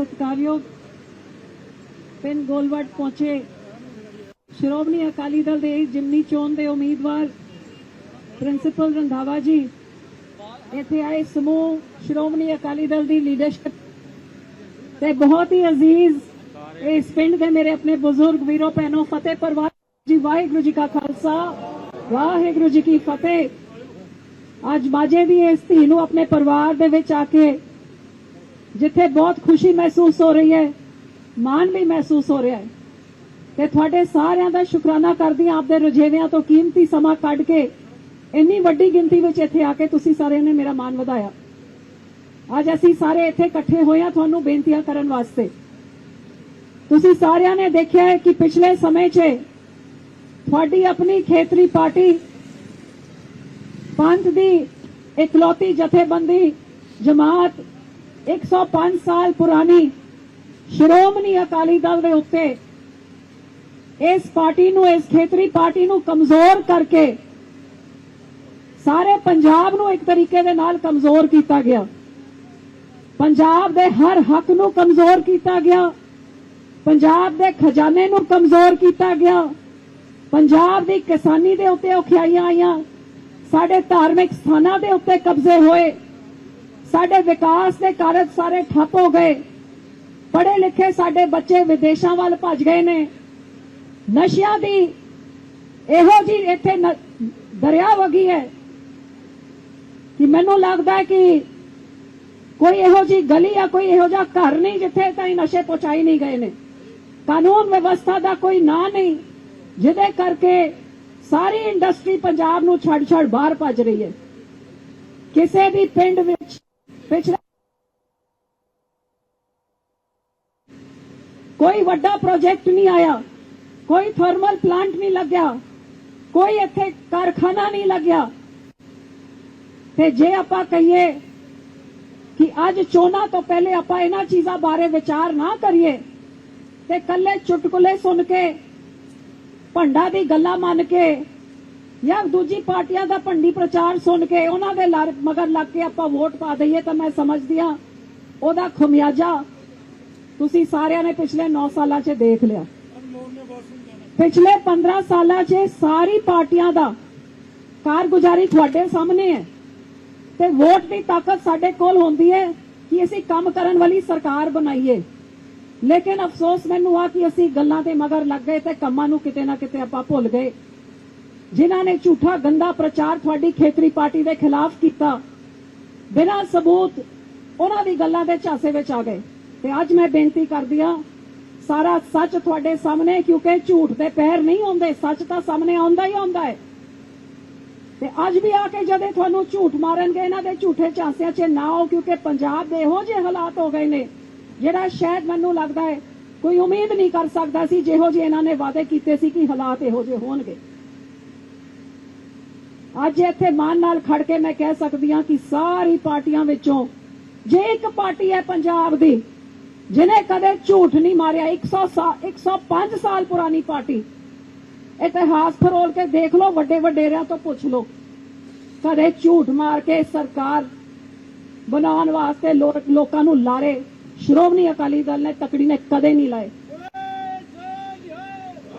ਸਤਿਕਾਰਯੋਗ ਪਿੰਡ ਗੋਲਵਟ ਪਹੁੰਚੇ। ਸ਼੍ਰੋਮਣੀ ਅਕਾਲੀ ਦਲ ਦੇ ਜਿਮਨੀ ਚੋਣ ਦੇ ਉਮੀਦਵਾਰ ਪ੍ਰਿੰਸੀਪਲ ਰੰਧਾਵਾ ਜੀ, ਇੱਥੇ ਆਏ ਸਮੂਹ ਸ਼੍ਰੋਮਣੀ ਅਕਾਲੀ ਦਲ ਦੀ ਲੀਡਰਸ਼ਿਪ ਤੇ ਬਹੁਤ ਹੀ ਅਜ਼ੀਜ਼ ਇਸ ਪਿੰਡ ਦੇ ਮੇਰੇ ਆਪਣੇ ਬਜ਼ੁਰਗ ਵੀਰੋ ਭੈਣੋ, ਫਤਿਹ ਪਰਵਾਰ ਜੀ, ਵਾਹਿਗੁਰੂ ਜੀ ਕਾ ਖਾਲਸਾ, ਵਾਹਿਗੁਰੂ ਜੀ ਕੀ ਫਤਿਹ। ਅੱਜ ਬਾਜੇ ਦੀ ਇਸ ਧੀ ਨੂੰ ਆਪਣੇ ਪਰਿਵਾਰ ਦੇ ਵਿੱਚ ਆ ਕੇ ਜਿੱਥੇ ਬਹੁਤ ਖੁਸ਼ੀ ਮਹਿਸੂਸ ਹੋ ਰਹੀ ਹੈ ਮਾਣ ਵੀ ਮਹਿਸੂਸ ਹੋ ਰਿਹਾ ਹੈ ਤੇ ਤੁਹਾਡੇ ਸਾਰਿਆਂ ਦਾ ਸ਼ੁਕਰਾਨਾ ਕਰਦੀ ਹਾਂ ਆਪਦੇ ਰੁਝੇਵਿਆਂ ਤੋਂ ਕੀਮਤੀ ਸਮਾਂ ਕੱਢ ਕੇ ਇੰਨੀ ਵੱਡੀ ਗਿਣਤੀ ਵਿੱਚ ਇੱਥੇ ਆ ਕੇ ਤੁਸੀਂ ਸਾਰਿਆਂ ਨੇ ਮੇਰਾ ਮਾਣ ਵਧਾਇਆ ਅੱਜ ਅਸੀਂ ਸਾਰੇ ਇੱਥੇ ਇਕੱਠੇ ਹੋਏ ਹਾਂ ਤੁਹਾਨੂੰ ਬੇਨਤੀਆਂ ਕਰਨ ਵਾਸਤੇ ਤੁਸੀਂ ਸਾਰਿਆਂ ਨੇ ਦੇਖਿਆ ਹੈ ਕਿ ਪਿਛਲੇ ਸਮੇਂ 'ਚ ਤੁਹਾਡੀ ਆਪਣੀ ਖੇਤਰੀ ਪਾਰਟੀ ਪੰਥ ਦੀ ਇਕਲੌਤੀ ਜਥੇਬੰਦੀ ਜਮਾਤ 105 ਸਾਲ ਪੁਰਾਣੀ ਸ਼੍ਰੋਮਣੀ ਅਕਾਲੀ ਦਲ ਦੇ ਉੱਤੇ ਇਸ ਪਾਰਟੀ ਨੂੰ, ਇਸ ਖੇਤਰੀ ਪਾਰਟੀ ਨੂੰ ਕਮਜ਼ੋਰ ਕਰਕੇ ਸਾਰੇ ਪੰਜਾਬ ਨੂੰ ਇੱਕ ਤਰੀਕੇ ਦੇ ਨਾਲ ਕਮਜ਼ੋਰ ਕੀਤਾ ਗਿਆ। ਪੰਜਾਬ ਦੇ ਹਰ ਹੱਕ ਨੂੰ ਕਮਜ਼ੋਰ ਕੀਤਾ ਗਿਆ। ਪੰਜਾਬ ਦੇ ਖਜ਼ਾਨੇ ਨੂੰ ਕਮਜ਼ੋਰ ਕੀਤਾ ਗਿਆ। ਪੰਜਾਬ ਦੀ ਕਿਸਾਨੀ ਦੇ ਉੱਤੇ ਔਖਿਆਈਆਂ ਆਈਆਂ। ਸਾਡੇ ਧਾਰਮਿਕ ਸਥਾਨਾਂ ਦੇ ਉੱਤੇ ਕਬਜ਼ੇ ਹੋਏ। ਸਾਡੇ ਵਿਕਾਸ ਦੇ ਕਾਰਜ ਸਾਰੇ ਠੱਪ ਹੋ ਗਏ। ਪੜ੍ਹੇ ਲਿਖੇ ਸਾਡੇ ਬੱਚੇ ਵਿਦੇਸ਼ਾਂ ਵੱਲ ਭੱਜ ਗਏ ਨੇ। ਨਸ਼ਿਆਂ ਦੀ ਇਹੋ ਜੀ ਇੱਥੇ ਦਰਿਆ ਵਗੀ ਹੈ ਕਿ ਮੈਨੂੰ ਲੱਗਦਾ ਹੈ ਕਿ ਕੋਈ ਇਹੋ ਜੀ ਗਲੀ ਜਾਂ ਕੋਈ ਇਹੋ ਜਿਹਾ ਘਰ ਨਹੀਂ ਜਿੱਥੇ ਤਾਈਂ ਨਸ਼ੇ ਪਹੁੰਚਾਈ ਨਹੀਂ ਗਏ ਨੇ। ਕਾਨੂੰਨ ਵਿਵਸਥਾ ਦਾ ਕੋਈ ਨਾਂ ਨਹੀਂ, ਜਿਹਦੇ ਕਰਕੇ ਸਾਰੀ ਇੰਡਸਟਰੀ ਪੰਜਾਬ ਨੂੰ ਛੱਡ ਛੱਡ ਬਾਹਰ ਭੱਜ ਰਹੀ ਹੈ। ਕਿਸੇ ਵੀ ਪਿੰਡ ਵਿੱਚ ਪਿਛਲੇ ਕੋਈ ਵੱਡਾ ਪ੍ਰੋਜੈਕਟ ਨਹੀਂ ਆਇਆ, ਕੋਈ ਥਰਮਲ ਪਲਾਂਟ ਨਹੀਂ ਲੱਗਿਆ, ਕੋਈ ਇੱਥੇ ਕਾਰਖਾਨਾ ਨਹੀਂ ਲੱਗਿਆ। ਤੇ ਜੇ ਆਪਾਂ ਕਹੀਏ ਕਿ ਅੱਜ ਚੋਣਾਂ ਤੋਂ ਪਹਿਲੇ ਆਪਾਂ ਇਹਨਾਂ ਚੀਜ਼ਾਂ ਬਾਰੇ ਵਿਚਾਰ ਨਾ ਕਰੀਏ, ਤੇ ਕੱਲੇ ਚੁਟਕਲੇ ਸੁਣ ਕੇ, ਭੰਡਾ ਦੀ ਗੱਲਾਂ ਮੰਨ ਕੇ ਜਾਂ ਦੂਜੀ ਪਾਰਟੀਆਂ ਦਾ ਭੰਡੀ ਪ੍ਰਚਾਰ ਸੁਣ ਕੇ ਉਹਨਾਂ ਦੇ ਲੜ- ਮਗਰ ਲੱਗ ਕੇ ਆਪਾਂ ਵੋਟ ਪਾ ਦਈਏ ਤਾਂ ਮੈਂ ਸਮਝਦੀ ਹਾਂ, ਉਹਦਾ ਖੁਮਿਆਜ਼ਾ ਤੁਸੀਂ ਸਾਰਿਆਂ ਨੇ ਪਿਛਲੇ 9 ਸਾਲਾਂ 'ਚ ਦੇਖ ਲਿਆ। ਪਿਛਲੇ 15 ਸਾਲਾਂ 'ਚ ਸਾਰੀ ਪਾਰਟੀਆਂ ਦਾ ਕਾਰਗੁਜ਼ਾਰੀ ਤੁਹਾਡੇ ਸਾਹਮਣੇ ਹੈ ਤੇ ਵੋਟ ਦੀ ਤਾਕਤ ਸਾਡੇ ਕੋਲ ਹੁੰਦੀ ਹੈ ਕਿ ਅਸੀਂ ਕੰਮ ਕਰਨ ਵਾਲੀ ਸਰਕਾਰ ਬਣਾਈਏ। ਲੇਕਿਨ ਅਫਸੋਸ ਮੈਨੂੰ ਆ ਕਿ ਅਸੀਂ ਗੱਲਾਂ ਦੇ ਮਗਰ ਲੱਗ ਗਏ ਤੇ ਕੰਮਾਂ ਨੂੰ ਕਿਤੇ ਨਾ ਕਿਤੇ ਆਪਾਂ ਭੁੱਲ ਗਏ। ਜਿਨ੍ਹਾਂ ਨੇ ਝੂਠਾ ਗੰਦਾ ਪ੍ਰਚਾਰ ਤੁਹਾਡੀ ਖੇਤਰੀ ਪਾਰਟੀ ਦੇ ਖਿਲਾਫ ਕੀਤਾ। ਬਿਨਾਂ ਸਬੂਤ ਉਹਨਾਂ ਦੀ ਗੱਲਾਂ ਦੇ ਝਾਂਸੇ ਵਿੱਚ ਆ ਗਏ। ਤੇ ਅੱਜ ਮੈਂ ਬੇਨਤੀ ਕਰਦੀ ਆ ਸਾਰਾ ਸੱਚ ਤੁਹਾਡੇ ਸਾਹਮਣੇ, ਕਿਉਂਕਿ ਝੂਠ ਦੇ ਪੈਰ ਨਹੀਂ ਹੁੰਦੇ ਸੱਚ ਤਾਂ ਸਾਹਮਣੇ ਆਉਂਦਾ ਹੀ ਆਉਂਦਾ ਹੈ। ਤੇ ਅੱਜ ਵੀ ਆ ਕੇ ਜਦੇ ਤੁਹਾਨੂੰ ਝੂਠ ਮਾਰਨਗੇ, ਇਹਨਾਂ ਦੇ ਝੂਠੇ ਝਾਂਸਿਆਂ 'ਚ ਨਾ ਆਓ, ਕਿਉਂਕਿ ਪੰਜਾਬ ਦੇ ਇਹੋ ਜਿਹੇ ਹਾਲਾਤ ਹੋ ਗਏ ਨੇ, ਜਿਹੜਾ ਸ਼ਾਇਦ ਮੈਨੂੰ ਲੱਗਦਾ ਹੈ, ਕੋਈ ਉਮੀਦ ਨਹੀਂ ਕਰ ਸਕਦਾ ਸੀ, ਜਿਹੋ ਜਿਹੇ ਇਹਨਾਂ ਨੇ ਵਾਅਦੇ ਕੀਤੇ ਸੀ ਕਿ ਹਾਲਾਤ ਇਹੋ ਜਿਹੇ ਹੋਣਗੇ। ਅੱਜ ਇੱਥੇ ਮਾਨ ਨਾਲ ਖੜ ਕੇ ਮੈਂ ਕਹਿ ਸਕਦੀ ਹਾਂ ਕਿ ਸਾਰੀ ਪਾਰਟੀਆਂ ਵਿੱਚੋਂ ਜੇ ਇੱਕ ਪਾਰਟੀ ਹੈ ਪੰਜਾਬ ਦੀ, ਜਿਹਨੇ ਕਦੇ ਝੂਠ ਨਹੀਂ ਮਾਰਿਆ 100 ਸਾਲ 105 ਸਾਲ ਪੁਰਾਣੀ ਪਾਰਟੀ, ਇਤਿਹਾਸ ਫਰੋਲ ਕੇ ਦੇਖ ਲਓ, ਵੱਡੇ ਵਡੇਰਿਆਂ ਤੋਂ ਪੁੱਛ ਲਓ। ਕਦੇ ਝੂਠ ਮਾਰ ਕੇ ਸਰਕਾਰ ਬਣਾਉਣ ਵਾਸਤੇ ਲੋਕਾਂ ਨੂੰ ਲਾਰੇ, ਸ਼੍ਰੋਮਣੀ ਅਕਾਲੀ ਦਲ ਨੇ ਤਕੜੀ ਨੇ ਕਦੇ ਨਹੀਂ ਲਾਏ।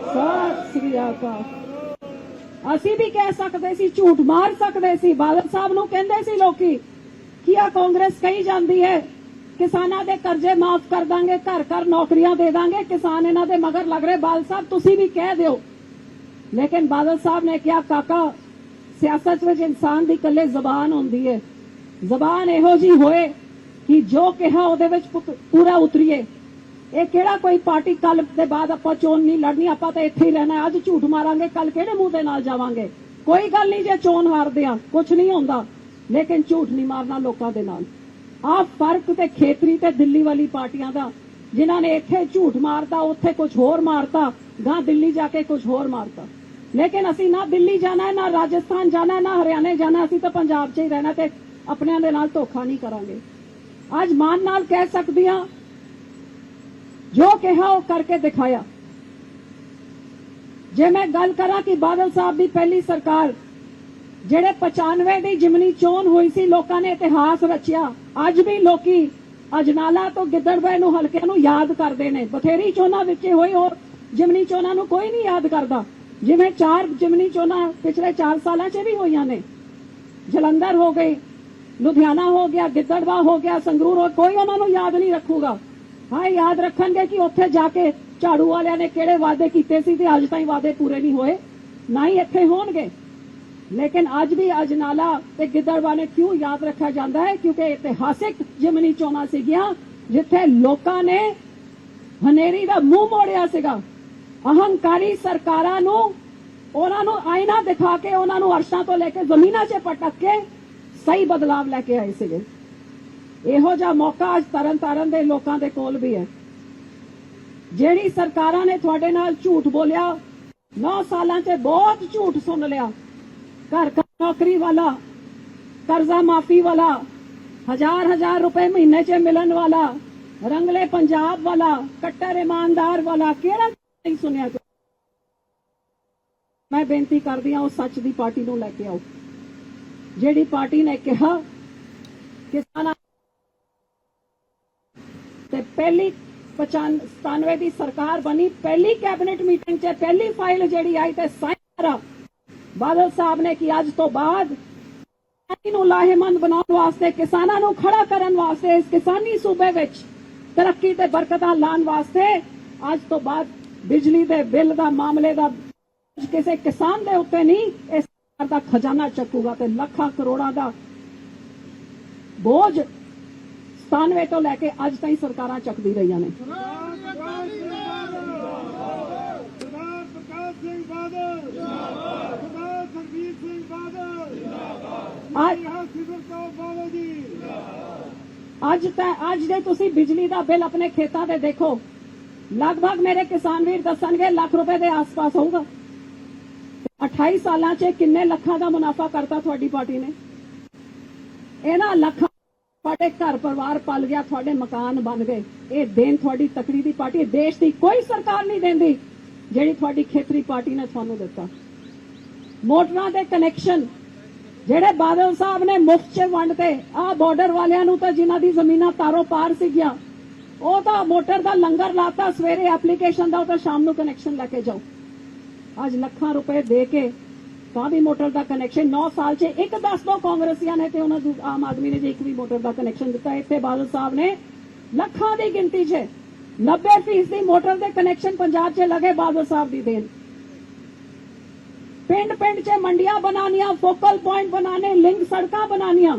ਸਤਿ ਸ੍ਰੀ ਅਕਾਲ। ਅਸੀਂ ਵੀ ਕਹਿ ਸਕਦੇ ਸੀ, ਝੂਠ ਮਾਰ ਸਕਦੇ ਸੀ। ਬਾਦਲ ਸਾਹਿਬ ਨੂੰ ਕਹਿੰਦੇ ਸੀ ਲੋਕੀ ਕਿ ਆ ਕਾਂਗਰਸ ਕਹੀ ਜਾਂਦੀ ਹੈ, ਕਿਸਾਨਾਂ ਦੇ ਕਰਜ਼ੇ ਮਾਫ ਕਰ ਦਾਂਗੇ, ਘਰ ਘਰ ਨੌਕਰੀਆਂ ਦੇ ਦਾਂਗੇ, ਕਿਸਾਨ ਇਹਨਾਂ ਦੇ ਮਗਰ ਲੱਗ ਰਹੇ। ਬਾਦਲ ਸਾਹਿਬ, ਤੁਸੀਂ ਵੀ ਕਹਿ ਦਿਓ। ਲੇਕਿਨ ਬਾਦਲ ਸਾਹਿਬ ਨੇ ਕਿਹਾ, ਕਾਕਾ, ਸਿਆਸਤ ਵਿੱਚ ਇਨਸਾਨ ਦੀ ਇਕੱਲੇ ਜ਼ਬਾਨ ਹੁੰਦੀ ਹੈ। ਜ਼ਬਾਨ ਇਹੋ ਜੀ ਹੋਏ ਕਿ ਜੋ ਕਿਹਾ ਉਹਦੇ ਵਿੱਚ ਪੂਰਾ ਉਤਰੀਏ। ਇਹ ਕਿਹੜਾ ਕੋਈ ਪਾਰਟੀ? ਕੱਲ ਦੇ ਬਾਅਦ ਆਪਾਂ ਚੋਣ ਨਹੀਂ ਲੜਨੀ, ਆਪਾਂ ਤਾਂ ਇੱਥੇ ਹੀ ਰਹਿਣਾ ਅੱਜ ਝੂਠ ਮਾਰਾਂਗੇ ਕੱਲ ਕਿਹੜੇ ਮੂੰਹ ਦੇ ਨਾਲ ਜਾਵਾਂਗੇ? ਕੋਈ ਗੱਲ ਨਹੀਂ ਜੇ ਚੋਣ ਹਾਰਦੇ ਆ ਕੁਝ ਨਹੀਂ ਹੁੰਦਾ। ਲੇਕਿਨ ਝੂਠ ਨਹੀਂ ਮਾਰਨਾ ਲੋਕਾਂ ਦੇ ਨਾਲ। ਆ ਫ਼ਰਕ ਤੇ ਖੇਤਰੀ ਤੇ ਦਿੱਲੀ ਵਾਲੀ ਪਾਰਟੀਆਂ ਦਾ, ਜਿਨ੍ਹਾਂ ਨੇ ਇੱਥੇ ਝੂਠ ਮਾਰਤਾ, ਉੱਥੇ ਕੁਝ ਹੋਰ ਮਾਰਤਾ ਗਾਂ ਦਿੱਲੀ ਜਾ ਕੇ ਕੁਝ ਹੋਰ ਮਾਰਤਾ। ਲੇਕਿਨ ਅਸੀਂ ਨਾ ਦਿੱਲੀ ਜਾਣਾ ਹੈ, ਨਾ ਰਾਜਸਥਾਨ ਜਾਣਾ ਹੈ, ਨਾ ਹਰਿਆਣੇ ਜਾਣਾ ਅਸੀਂ ਤਾਂ ਪੰਜਾਬ 'ਚ ਹੀ ਰਹਿਣਾ ਤੇ ਆਪਣਿਆਂ ਦੇ ਨਾਲ ਧੋਖਾ ਨਹੀਂ ਕਰਾਂਗੇ। ਅੱਜ ਮਾਨ ਨਾਲ ਕਹਿ ਸਕਦੀ ਹਾਂ ਜੋ ਕਿਹਾ ਉਹ ਕਰਕੇ ਦਿਖਾਇਆ। ਜੇ ਮੈਂ ਗੱਲ ਕਰਾਂ ਕਿ ਬਾਦਲ ਸਾਹਿਬ ਦੀ ਪਹਿਲੀ ਸਰਕਾਰ, ਜਿਹੜੇ 95 ਦੀ ਜਿਮਨੀ ਚੋਣ ਹੋਈ ਸੀ, ਲੋਕਾਂ ਨੇ ਇਤਿਹਾਸ ਰਚਿਆ। ਅੱਜ ਵੀ ਲੋਕੀ ਅਜਨਾਲਾ ਤੋਂ ਗਿੱਦੜਵੇ ਨੂੰ ਹਲਕੇ ਨੂੰ ਯਾਦ ਕਰਦੇ ਨੇ। ਬਥੇਰੀ ਚੋਣਾਂ ਵਿੱਚ ਹੋਈ, ਹੋਰ ਜਿਮਨੀ ਚੋਣਾਂ ਨੂੰ ਕੋਈ ਨਹੀਂ ਯਾਦ ਕਰਦਾ। ਜਿਵੇਂ ਚਾਰ ਜਿਮਨੀ ਚੋਣਾਂ ਪਿਛਲੇ 4 ਸਾਲਾਂ 'ਚ ਵੀ ਹੋਈਆਂ ਨੇ। ਜਲੰਧਰ ਹੋ ਗਈ, ਲੁਧਿਆਣਾ ਹੋ ਗਿਆ, ਗਿੱਦੜਵਾ ਹੋ ਗਿਆ, ਸੰਗਰੂਰ ਹੋ, ਕੋਈ ਉਹਨਾਂ ਨੂੰ ਯਾਦ ਨਹੀਂ ਰੱਖੂਗਾ। ਹਾਂ, ਯਾਦ ਰੱਖਣਗੇ ਕਿ ਉੱਥੇ ਜਾ ਕੇ ਝਾੜੂ ਵਾਲਿਆਂ ਨੇ ਕਿਹੜੇ ਵਾਅਦੇ ਕੀਤੇ ਸੀ ਤੇ ਅੱਜ ਤਾਈਂ ਵਾਅਦੇ ਪੂਰੇ ਨਹੀਂ ਹੋਏ। ਨਾ ਹੀ ਇੱਥੇ ਹੋਣਗੇ। ਲੇਕਿਨ ਅੱਜ ਵੀ ਅਜਨਾਲਾ ਤੇ ਗਿੱਦੜਵਾ ਨੇ ਕਿਉਂ ਯਾਦ ਰੱਖਿਆ ਜਾਂਦਾ ਹੈ? ਕਿਉਂਕਿ ਇਤਿਹਾਸਿਕ ਜਿਮਨੀ ਚੋਣਾਂ ਸੀਗੀਆਂ, ਜਿੱਥੇ ਲੋਕਾਂ ਨੇ ਹਨੇਰੀ ਦਾ ਮੂੰਹ ਮੋੜਿਆ ਸੀਗਾ। ਅਹੰਕਾਰੀ ਸਰਕਾਰਾਂ ਨੂੰ, ਉਹਨਾਂ ਨੂੰ ਆਇਨਾ ਦਿਖਾ ਕੇ, ਉਹਨਾਂ ਨੂੰ ਅਰਸ਼ਾਂ ਤੋਂ ਲੈ ਕੇ ਜ਼ਮੀਨਾਂ 'ਚ ਪਟਕ ਕੇ ਸਹੀ ਬਦਲਾਵ ਲੈ ਕੇ ਆਏ ਸੀਗੇ। ਇਹੋ ਜਿਹਾ ਮੌਕਾ ਅੱਜ ਤਰਨ ਤਾਰਨ ਦੇ ਲੋਕਾਂ ਦੇ ਕੋਲ ਵੀ ਹੈ। ਜਿਹੜੀ ਸਰਕਾਰਾਂ ਨੇ ਤੁਹਾਡੇ ਨਾਲ ਝੂਠ ਬੋਲਿਆ 9 ਸਾਲਾਂ 'ਚ ਬਹੁਤ ਝੂਠ ਸੁਣ ਲਿਆ। ਘਰ ਨੌਕਰੀ ਵਾਲਾ, ਕਰਜ਼ਾ ਮਾਫੀ ਵਾਲਾ, ਹਜ਼ਾਰ ਹਜ਼ਾਰ ਰੁਪਏ ਮਹੀਨੇ 'ਚ ਮਿਲਣ ਵਾਲਾ, ਰੰਗਲੇ ਪੰਜਾਬ ਵਾਲਾ, ਕੱਟਰ ਇਮਾਨਦਾਰ ਵਾਲਾ, ਕਿਹੜਾ ਨਹੀਂ ਸੁਣਿਆ ਮੈਂ ਬੇਨਤੀ ਕਰਦੀ ਹਾਂ, ਉਹ ਸੱਚ ਦੀ ਪਾਰਟੀ ਨੂੰ ਲੈ ਕੇ ਆਓ। ਜਿਹੜੀ ਪਾਰਟੀ ਨੇ ਕਿਹਾ, ਕਿਸਾਨਾਂ ਤੇ ਪਹਿਲੀ 95 ਦੀ ਸਰਕਾਰ ਬਣੀ, ਪਹਿਲੀ ਕੈਬਨਿਟ ਮੀਟਿੰਗ 'ਚ ਪਹਿਲੀ ਫਾਈਲ ਜਿਹੜੀ ਆਈ ਤੇ ਸਾਈਨ ਕਰਾ ਬਾਦਲ ਸਾਹਿਬ ਨੇ ਕਿ ਅੱਜ ਤੋਂ ਬਾਅਦ ਨੂੰ ਲਾਹੇਮੰਦ ਬਣਾਉਣ ਵਾਸਤੇ, ਕਿਸਾਨਾਂ ਨੂੰ ਖੜਾ ਕਰਨ ਵਾਸਤੇ, ਇਸ ਕਿਸਾਨੀ ਸੂਬੇ ਵਿੱਚ ਤਰੱਕੀ ਤੇ ਬਰਕਤਾਂ ਲਾਉਣ ਵਾਸਤੇ ਅੱਜ ਤੋਂ ਬਾਅਦ ਬਿਜਲੀ ਦੇ ਬਿੱਲ ਦਾ ਮਾਮਲੇ ਦਾ ਕਿਸੇ ਕਿਸਾਨ ਦੇ ਉੱਤੇ ਨਹੀਂ, ਇਸ ਸਰਕਾਰ ਦਾ ਖਜ਼ਾਨਾ ਚੱਕੂਗਾ ਤੇ ਲੱਖਾਂ ਕਰੋੜਾਂ ਦਾ ਬੋਝ 97 ਤੋਂ ਲੈ ਕੇ ਅੱਜ ਤਾਈਂ ਸਰਕਾਰਾਂ ਚੱਕਦੀ ਰਹੀਆਂ ਨੇ। ਅੱਜ ਜਿੰਦਾਬਾਦ ਤਾਂ, ਅੱਜ ਦੇ ਤੁਸੀਂ ਬਿਜਲੀ ਦਾ ਬਿੱਲ ਆਪਣੇ ਖੇਤਾਂ ਤੇ ਦੇਖੋ। ਲਗਭਗ ਮੇਰੇ ਕਿਸਾਨ ਵੀਰ ਦੱਸਣਗੇ, ਲੱਖ ਰੁਪਏ ਦੇ ਆਸ-ਪਾਸ ਹੋਊਗਾ। 28 ਸਾਲਾਂ 'ਚ ਕਿੰਨੇ ਲੱਖਾਂ ਦਾ ਮੁਨਾਫਾ ਕਰਤਾ ਤੁਹਾਡੀ ਪਾਰਟੀ ਨੇ? ਇਹਨਾਂ ਲੱਖਾਂ ਤੁਹਾਡੇ ਘਰ ਪਰਿਵਾਰ ਪਲ ਗਿਆ, ਤੁਹਾਡੇ ਮਕਾਨ ਬਣ ਗਏ। ਇਹ ਦੇਣ ਤੁਹਾਡੀ ਤਕੜੀ ਦੀ ਪਾਰਟੀ ਦੇਸ਼ ਦੀ ਕੋਈ ਸਰਕਾਰ ਨਹੀਂ ਦਿੰਦੀ ਜਿਹੜੀ ਤੁਹਾਡੀ ਖੇਤਰੀ ਪਾਰਟੀ ਨੇ ਤੁਹਾਨੂੰ ਦਿੱਤਾ। ਮੋਟਰਾਂ ਦੇ ਕਨੈਕਸ਼ਨ ਜਿਹੜੇ ਬਾਦਲ ਸਾਹਿਬ ਨੇ ਮੁਫਤ 'ਚ ਵੰਡਤੇ ਆ ਬਾਰਡਰ ਵਾਲਿਆਂ ਨੂੰ ਤਾਂ ਜਿਨ੍ਹਾਂ ਦੀ ਜ਼ਮੀਨਾਂ ਤਾਰੋ ਪਾਰ ਸੀਗੀਆਂ, ਉਹ ਤਾਂ ਮੋਟਰ ਦਾ ਲੰਗਰ ਲਾਤਾ, ਸਵੇਰੇ ਐਪਲੀਕੇਸ਼ਨ ਦਾ, ਉਹ ਤਾਂ ਸ਼ਾਮ ਨੂੰ ਕਨੈਕਸ਼ਨ ਲੈ ਕੇ ਜਾਓ। ਅੱਜ ਲੱਖਾਂ ਰੁਪਏ ਦੇ ਕੇ ਵੀ ਮੋਟਰ ਦਾ ਕਨੈਕਸ਼ਨ 9 ਸਾਲ 'ਚ ਇੱਕ ਦੱਸ ਦੋ ਕਾਂਗਰਸੀਆਂ ਨੇ ਤੇ ਉਹਨਾਂ ਆਮ ਆਦਮੀ ਨੇ ਜੇ ਇੱਕ ਵੀ ਮੋਟਰ ਦਾ ਕਨੈਕਸ਼ਨ ਦਿੱਤਾ ਇੱਥੇ ਬਾਦਲ ਸਾਹਿਬ ਨੇ ਲੱਖਾਂ ਦੀ ਗਿਣਤੀ 'ਚ 90% ਦੀ ਮੋਟਰ ਦੇ ਕਨੈਕਸ਼ਨ ਪੰਜਾਬ 'ਚ ਲਗੇ ਬਾਦਲ ਸਾਹਿਬ ਦੀ ਦੇਣ ਪਿੰਡ ਪਿੰਡ 'ਚ ਮੰਡੀਆਂ ਬਣਾਉਣੀਆਂ ਫੋਕਲ ਪੁਆਇੰਟ ਬਣਾਉਣੇ ਲਿੰਕ ਸੜਕਾਂ ਬਣਾਉਣੀਆਂ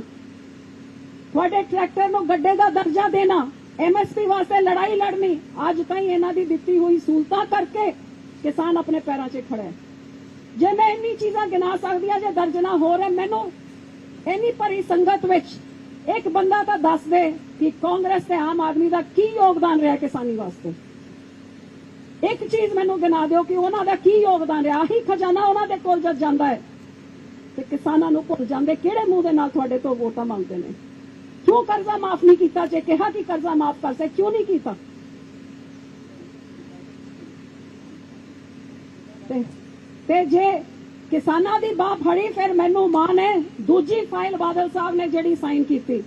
ਤੁਹਾਡੇ ਟਰੈਕਟਰ ਨੂੰ ਗੱਡੇ ਦਾ ਦਰਜਾ ਦੇਣਾ ਐਮਐਸਪੀ ਵਾਸਤੇ ਲੜਾਈ ਲੜਨੀ ਅੱਜ ਤਾਈਂ ਇਹਨਾਂ ਦੀ ਦਿੱਤੀ ਹੋਈ ਸਹੂਲਤਾਂ ਕਰਕੇ ਕਿਸਾਨ ਆਪਣੇ ਪੈਰਾਂ 'ਚ ਖੜਾ ਹੈ ਜੇ ਮੈਂ ਇੰਨੀ ਚੀਜ਼ਾਂ ਗਿਣਾ ਸਕਦੀ ਆ ਜੇ ਦਰਜਨਾ ਹੋ ਰਿਹਾ ਮੈਨੂੰ ਇੰਨੀ ਭਰੀ ਸੰਗਤ ਵਿੱਚ ਇੱਕ ਬੰਦਾ ਤਾਂ ਦੱਸ ਦੇ ਕਿ ਕਾਂਗਰਸ ਤੇ ਆਮ ਆਦਮੀ ਦਾ ਕੀ ਯੋਗਦਾਨ ਰਿਹਾ ਕਿਸਾਨੀ ਵਾਸਤੇ। ਇੱਕ ਚੀਜ਼ ਮੈਨੂੰ ਗਿਣਾ ਦਿਓ ਕਿ ਉਹਨਾਂ ਦਾ ਕੀ ਯੋਗਦਾਨ ਰਿਹਾ। ਆਹੀ ਖਜ਼ਾਨਾ ਉਹਨਾਂ ਦੇ ਕੋਲ ਜਦ ਜਾਂਦਾ ਹੈ, ਤੇ ਕਿਸਾਨਾਂ ਨੂੰ ਭੁੱਲ ਜਾਂਦੇ, ਕਿਹੜੇ ਮੂੰਹ ਦੇ ਨਾਲ ਤੁਹਾਡੇ ਤੋਂ ਵੋਟਾਂ ਮੰਗਦੇ ਨੇ? ਕਿਉਂ ਕਰਜ਼ਾ ਮਾਫ ਨਹੀਂ ਕੀਤਾ? ਜੇ ਕਿਹਾ ਕਿ ਕਰਜ਼ਾ ਮਾਫ ਕਰ ਸੇ ਕਿਉਂ ਨਹੀਂ ਕੀਤਾ? ਤੇ ਤੇ ਜੇ ਕਿਸਾਨਾਂ ਦੀ ਬਾਹ ਫੜੀ, ਫਿਰ ਮੈਨੂੰ ਮਾਣ ਹੈ। ਦੂਜੀ ਫਾਈਲ ਬਾਦਲ ਸਾਹਿਬ ਨੇ ਜਿਹੜੀ ਸਾਈਨ ਕੀਤੀ।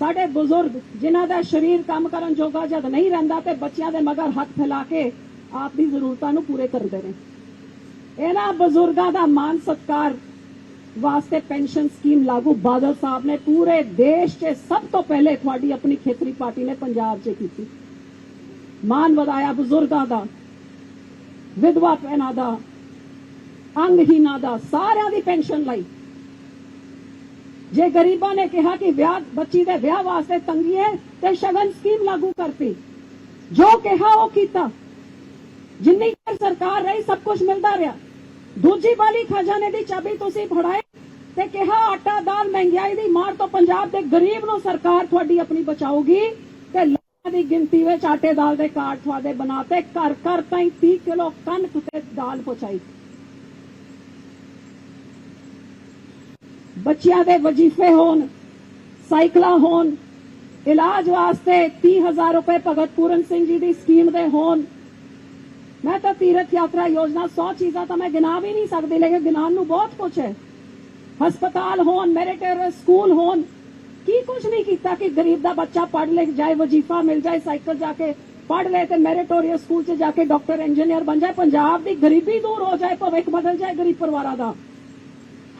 ਸਾਡੇ ਬਜ਼ੁਰਗ, ਜਿਨ੍ਹਾਂ ਦਾ ਸਰੀਰ ਕੰਮ ਕਰਨ ਜੋਗਾ ਜਦ ਨਹੀਂ ਰਹਿੰਦਾ ਤੇ ਬੱਚਿਆਂ ਦੇ ਮਗਰ ਹੱਥ ਫੈਲਾ ਕੇ ਆਪ ਦੀ ਜ਼ਰੂਰਤਾਂ ਨੂੰ ਪੂਰੇ ਕਰਦੇ ਨੇ। ਇਹਨਾਂ ਬਜ਼ੁਰਗਾਂ ਦਾ ਮਾਨ ਸਤਕਾਰ ਵਾਸਤੇ ਪੈਨਸ਼ਨ ਸਕੀਮ ਲਾਗੂ ਬਾਦਲ ਸਾਹਿਬ ਨੇ ਪੂਰੇ ਦੇਸ਼ 'ਚ ਸਭ ਤੋਂ ਪਹਿਲੇ ਤੁਹਾਡੀ ਆਪਣੀ ਖੇਤਰੀ ਪਾਰਟੀ ਨੇ ਪੰਜਾਬ 'ਚ ਕੀਤੀ। ਮਾਨ ਵਧਾਇਆ ਬਜ਼ੁਰਗਾਂ ਦਾ, ਵਿਧਵਾ ਭੈਣਾਂ ਦਾ ਅੰਗਹੀਨਾਂ ਦਾ ਸਾਰਿਆਂ ਦੀ ਪੈਨਸ਼ਨ ਲਈ। ਜੇ ਗਰੀਬਾਂ ਨੇ ਕਿਹਾ ਕਿ ਵਿਆਹ, ਬੱਚੀ ਦੇ ਵਿਆਹ ਵਾਸਤੇ ਤੰਗੀ ਹੈ, ਤੇ ਸ਼ਗਨ ਸਕੀਮ ਲਾਗੂ ਕਰਤੀ। ਜੋ ਕਿਹਾ ਉਹ ਕੀਤਾ। ਜਿੰਨੀ ਚਿਰ ਸਰਕਾਰ ਰਹੀ, ਸਭ ਕੁਝ ਮਿਲਦਾ ਰਿਹਾ। ਦੂਜੀ ਵਾਲੀ ਖਜ਼ਾਨੇ ਦੀ ਚਾਬੀ ਤੁਸੀਂ ਫੜਾਏ ਤੇ ਕਿਹਾ ਆਟਾ, ਦਾਲ ਮਹਿੰਗਾਈ ਦੀ ਮਾਰ ਤੋਂ ਪੰਜਾਬ ਦੇ ਗਰੀਬ ਨੂੰ ਸਰਕਾਰ ਤੁਹਾਡੀ ਆਪਣੀ ਬਚਾਊਗੀ ਤੇ ਲੋਕਾਂ ਦੀ ਗਿਣਤੀ ਵਿੱਚ ਆਟੇ ਦਾਲ ਦੇ ਕਾਰਡ ਤੁਹਾਡੇ ਬਣਾਤੇ ਘਰ ਘਰ ਤਾਈਂ 30 ਕਿਲੋ ਕਣਕ ਤੇ ਦਾਲ ਪਹੁੰਚਾਈ। ਬੱਚਿਆਂ ਦੇ ਵਜ਼ੀਫੇ ਹੋਣ, ਸਾਈਕਲਾਂ ਹੋਣ, ਇਲਾਜ ਵਾਸਤੇ 30000 ਰੁਪਏ ਭਗਤ ਪੂਰਨ ਸਿੰਘ ਜੀ ਦੀ ਸਕੀਮ ਦੇ ਹੋਣ। ਮੈਂ ਤਾਂ ਤੀਰਥ ਯਾਤਰਾ ਯੋਜਨਾ 100 ਚੀਜ਼ਾਂ ਤਾਂ ਮੈਂ ਗਿਣਾ ਵੀ ਨਹੀਂ ਸਕਦੀ, ਲੇਕਿਨ ਗਿਣਾਉਣ ਨੂੰ ਬਹੁਤ ਕੁਝ ਹੈ। ਹਸਪਤਾਲ ਹੋਣ ਮੈਰੀਟੋਰੀਅਸ ਸਕੂਲ ਹੋਣ, ਕੀ ਕੁਝ ਨਹੀਂ ਕੀਤਾ ਕਿ ਗਰੀਬ ਦਾ ਬੱਚਾ ਪੜ ਲਿਖ ਜਾਏ, ਵਜ਼ੀਫਾ ਮਿਲ ਜਾਏ, ਸਾਈਕਲ ਜਾ ਕੇ ਪੜ ਲੈ ਤੇ ਮੈਰੀਟੋਰੀਅਲ ਸਕੂਲ 'ਚ ਜਾ ਕੇ ਡਾਕਟਰ, ਇੰਜੀਨੀਅਰ ਬਣ ਜਾਏ, ਪੰਜਾਬ ਦੀ ਗਰੀਬੀ ਦੂਰ ਹੋ ਜਾਏ, ਭਵਿੱਖ ਬਦਲ ਜਾਏ, ਗਰੀਬ ਪਰਿਵਾਰਾਂ ਦਾ।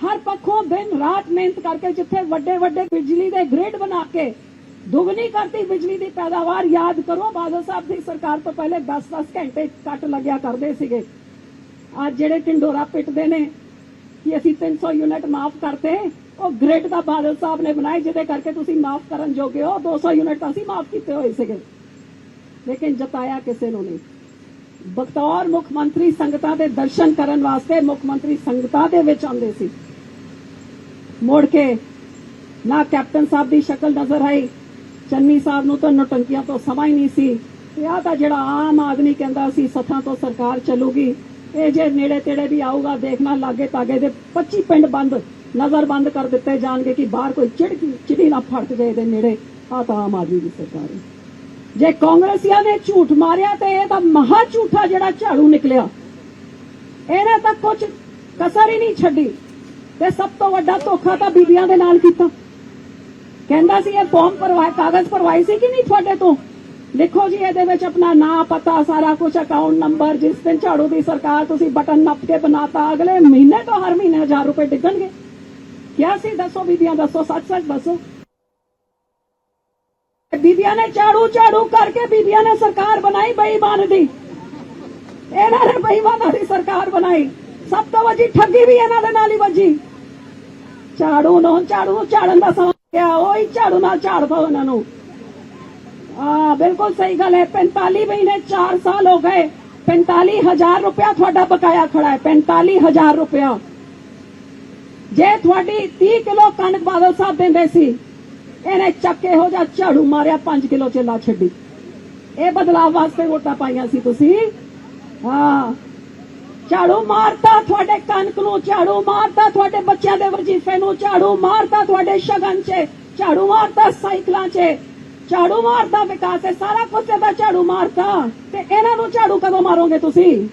ਹਰ ਪੱਖੋਂ ਦਿਨ ਰਾਤ ਮਿਹਨਤ ਕਰਕੇ ਜਿੱਥੇ ਵੱਡੇ ਵੱਡੇ ਬਿਜਲੀ ਦੇ ਗ੍ਰਿਡ ਬਣਾ ਕੇ ਦੁਗਣੀ ਕਰਤੀ ਬਿਜਲੀ ਦੀ ਪੈਦਾਵਾਰ, ਯਾਦ ਕਰੋ ਬਾਦਲ ਸਾਹਿਬ ਦੀ ਸਰਕਾਰ ਤੋਂ ਪਹਿਲੇ 10-10 ਘੰਟੇ ਕੱਟ ਲੱਗਿਆ ਕਰਦੇ ਸੀਗੇ। ਅੱਜ ਜਿਹੜੇ ਢਿੰਡੋਰਾ ਪਿੱਟਦੇ ਨੇ ਕਿ ਅਸੀਂ 300 ਯੂਨਿਟ ਮਾਫ ਕਰਤੇ, ਉਹ ਗ੍ਰਿਡ ਦਾ ਬਾਦਲ ਸਾਹਿਬ ਨੇ ਬਣਾਏ, ਜਿਹਦੇ ਕਰਕੇ ਤੁਸੀਂ ਮਾਫ ਕਰਨ ਜੋਗੇ ਹੋ। 200 ਯੂਨਿਟ ਤਾਂ ਅਸੀਂ ਮਾਫ ਕੀਤੇ ਹੋਏ ਸੀਗੇ। ਲੇਕਿਨ ਜਤਾਇਆ ਕਿਸੇ ਨੂੰ ਨਹੀਂ। ਬਤੌਰ ਮੁੱਖ ਮੰਤਰੀ ਸੰਗਤਾਂ ਦੇ ਦਰਸ਼ਨ ਕਰਨ ਵਾਸਤੇ ਮੁੱਖ ਮੰਤਰੀ ਸੰਗਤਾਂ ਦੇ ਵਿੱਚ ਆਉਂਦੇ ਸੀ। ਮੁੜ ਕੇ ਨਾ ਕੈਪਟਨ ਸਾਹਿਬ ਦੀ ਸ਼ਕਲ ਨਜ਼ਰ ਆਈ। ਚੰਨੀ ਸਾਹਿਬ ਨੂੰ ਤਾਂ ਨੋਟੰਕੀਆਂ ਤੋਂ ਸਮਾਂ ਹੀ ਨਹੀਂ ਸੀ। ਤੇ ਆਹ ਤਾਂ ਜਿਹੜਾ ਆਮ ਆਦਮੀ ਕਹਿੰਦਾ ਸੀ, ਸੱਥਾਂ ਤੋਂ ਸਰਕਾਰ ਚੱਲੂਗੀ। ਇਹ ਜੇ ਨੇੜੇ ਤੇੜੇ ਵੀ ਆਊਗਾ, ਦੇਖਣਾ ਲਾਗੇ ਤਾਗੇ ਦੇ 25 ਪਿੰਡ ਬੰਦ, ਨਜ਼ਰ ਬੰਦ ਕਰ ਦਿੱਤੇ ਜਾਣਗੇ ਕਿ ਬਾਹਰ ਕੋਈ ਚਿੜਕੀ ਚਿੜੀ ਨਾ ਫੜਕ ਜਾਏ ਇਹਦੇ ਨੇੜੇ। ਆਹ ਤਾਂ ਆਮ ਆਦਮੀ ਦੀ ਸਰਕਾਰ ਜੇ ਕਾਂਗਰਸੀਆਂ ਨੇ ਝੂਠ ਮਾਰਿਆ ਤੇ ਇਹ ਤਾਂ ਮਹਾ ਝੂਠਾ ਜਿਹੜਾ ਝਾੜੂ ਨਿਕਲਿਆ। ਇਹਨੇ ਤਾਂ ਕੁਝ ਕਸਰ ਹੀ ਨਹੀਂ ਛੱਡੀ। ਤੇ ਸਭ ਤੋਂ ਵੱਡਾ ਧੋਖਾ ਤਾਂ ਬੀਬੀਆਂ ਦੇ ਨਾਲ ਕੀਤਾ। ਕਹਿੰਦਾ ਸੀ, ਇਹ ਫਾਰਮ ਭਰਵਾਏ, ਕਾਗਜ਼ ਭਰਵਾਈ ਸੀ ਕਿ ਨਹੀਂ ਤੁਹਾਡੇ ਤੋਂ? ਲਿਖੋ ਜੀ, ਇਹਦੇ ਵਿੱਚ ਆਪਣਾ ਨਾਂ, ਪਤਾ, ਸਾਰਾ ਕੁਝ ਅਕਾਊਂਟ ਨੰਬਰ ਜਿਸ ਦਿਨ ਝਾੜੂ ਦੀ ਸਰਕਾਰ ਤੁਸੀਂ ਬਟਨ ਨੱਪ ਕੇ ਬਣਾਤਾ, ਅਗਲੇ ਮਹੀਨੇ ਤੋਂ ਹਰ ਮਹੀਨੇ 1000 ਰੁਪਏ ਡਿੱਗਣਗੇ। ਕਿਆ ਸੀ, ਦੱਸੋ ਬੀਬੀਆਂ, ਦੱਸੋ ਸੱਚ ਸੱਚ ਦੱਸੋ। ਬੀਬੀਆਂ ਨੇ ਝਾੜੂ ਝਾੜੂ ਕਰਕੇ ਬੀਬੀਆਂ ਨੇ ਸਰਕਾਰ ਬਣਾਈ ਬੇਈਮਾਨ ਦੀ। ਇਹਨਾਂ ਨੇ ਬੇਈਮਾਨਾਂ ਦੀ ਸਰਕਾਰ ਬਣਾਈ। ਸਭ ਤੋਂ ਵੱਡੀ ਠੱਗੀ ਵੀ ਇਹਨਾਂ ਦੇ ਨਾਲ ਹੀ ਵੱਜੀ। ਝਾੜੂ ਨੂੰ, ਝਾੜੂ ਝਾੜਨ ਦਾ ਸਮਾਂ ਗਿਆ। ਉਹੀ ਝਾੜੂ ਨਾਲ ਝਾੜ ਦੋ ਇਹਨਾਂ ਨੂੰ। ਆ ਬਿਲਕੁਲ ਸਹੀ ਗੱਲ ਹੈ। 45 ਮਹੀਨੇ 4 ਸਾਲ ਹੋ ਗਏ। 45000 ਰੁਪਇਆ ਤੁਹਾਡਾ ਬਕਾਇਆ ਖੜਾ ਹੈ। 45000 ਰੁਪਇਆ। ਜੇ ਤੁਹਾਡੀ 30 ਕਿਲੋ ਕਣਕ ਬਾਦਲ ਸਾਹਿਬ ਦਿੰਦੇ ਸੀ, ਇਹਨੇ ਚੱਕੇ ਹੋ ਜਾ ਝਾੜੂ ਮਾਰਿਆ 5 ਕਿਲੋ ਚੇਲਾ ਛੱਡੀ। ਇਹ ਬਦਲਾਵ ਵਾਸਤੇ ਵੋਟਾਂ ਪਾਈਆਂ ਸੀ ਤੁਸੀਂ। ਹਾਂ। ਝਾੜੂ ਮਾਰਤਾ ਤੁਹਾਡੇ ਕਣਕ ਨੂੰ, ਝਾੜੂ ਮਾਰਤਾ ਤੁਹਾਡੇ ਬੱਚਿਆਂ ਦੇ ਵਜ਼ੀਫੇ ਨੂੰ, ਝਾੜੂ ਮਾਰਤਾ ਤੁਹਾਡੇ ਸ਼ਗਨ 'ਚ, ਝਾੜੂ ਮਾਰਤਾ ਸਾਈਕਲਾਂ 'ਚ, ਝਾੜੂ ਮਾਰਤਾ ਵਿਕਾਸ 'ਚ ਸਾਰਾ ਕੁਝ ਇਹਦਾ ਝਾੜੂ ਮਾਰਤਾ। ਤੇ ਇਹਨਾਂ ਨੂੰ ਝਾੜੂ ਕਦੋਂ ਮਾਰੋਗੇ ਤੁਸੀਂ?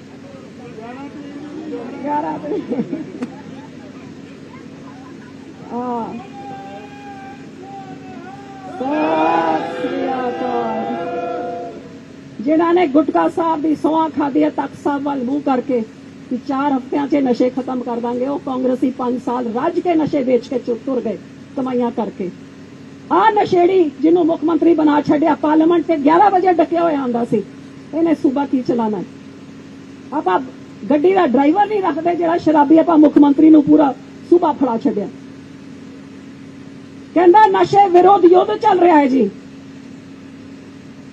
11 ਜਿਨ੍ਹਾਂ ਨੇ ਗੁਟਕਾ ਸਾਹਿਬ ਦੀ ਸਵਾਂ ਖਾਦੀ ਹੈ, ਤਖਤ ਸਾਹਿਬ ਵੱਲ ਮੂੰਹ ਕਰਕੇ। ਕਿ 4 ਹਫ਼ਤਿਆਂ 'ਚ ਨਸ਼ੇ ਖਤਮ ਕਰ ਦਾਂਗੇ। ਉਹ ਕਾਂਗਰਸੀ 5 ਸਾਲ ਰੱਜ ਕੇ ਨਸ਼ੇ ਵੇਚ ਕੇ ਚੁੱਪ ਤੁਰ ਗਏ, ਕਮਾਈਆਂ ਕਰਕੇ। ਆ ਨਸ਼ੇੜੀ ਜਿਹਨੂੰ ਮੁੱਖ ਮੰਤਰੀ ਬਣਾ ਛੱਡਿਆ, ਪਾਰਲੀਮੈਂਟ ਤੇ 11 ਵਜੇ ਡੱਕਿਆ ਹੋਇਆ ਆਂਦਾ ਸੀ। ਇਹਨੇ ਸੂਬਾ ਕੀ ਚਲਾਣਾ? ਆਪਾਂ ਗੱਡੀ ਦਾ ਡਰਾਈਵਰ ਨਹੀਂ ਰੱਖਦੇ ਜਿਹੜਾ ਸ਼ਰਾਬੀ ਆਪਾਂ ਮੁੱਖ ਮੰਤਰੀ ਨੂੰ ਪੂਰਾ ਸੂਬਾ ਫੜਾ ਛੱਡਿਆ। ਕਹਿੰਦਾ ਨਸ਼ੇ ਵਿਰੋਧ ਯੁੱਧ ਚੱਲ ਰਿਹਾ ਹੈ ਜੀ।